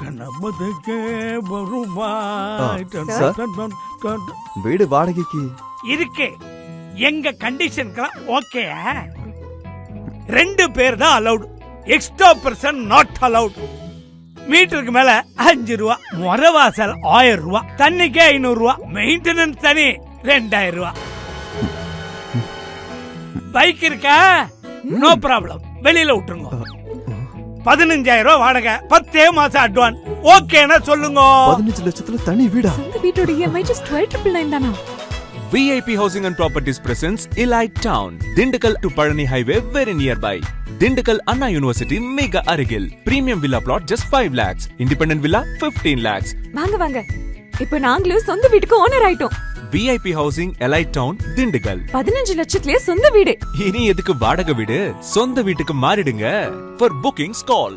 கணபதிக்கே sir. வீடு வாடகைக்கு? இருக்கு. எங்க கண்டிஷனுக்கு ஓகே ரெண்டு பேர் தான் allowed extra person not allowed மீட்டருக்கு மேல அஞ்சு ரூபா முறவாசல் ஆயிரம் ரூபா தண்ணிக்கே ஐநூறு ரூபா மெயின்டெனன்ஸ் தனி ரெண்டாயிரம் ரூபா. பைக் இருக்கா? நோ ப்ராப்ளம் வெளியில விட்டுருங்க. பதினஞ்சாயிரம் ரூபாய் வாடகை பத்தே மாசம் அட்வான்ஸ் ஓகேனா சொல்லுங்க பதினஞ்சு லட்சத்துல தனி வீடா சொந்த வீட்டோட EMI just twelve triple nine தானா VIP Housing and Properties presents Elite Town, Dindigul to Palani Highway, very nearby. Dindigul Anna University, mega Arigil. Premium villa plot just 5 lakhs. Independent villa 15 lakhs. வாங்க வாங்க இப்போ நாங்களும் சொந்த வீட்டுக்கு owner ஆயிட்டோம் VIP Housing, Elite Town, Dindigul. பதினஞ்சு லட்சத்திலேயே சொந்த வீடு இனி எதுக்கு வாடகை வீடு சொந்த வீட்டுக்கு மாறிடுங்க For bookings call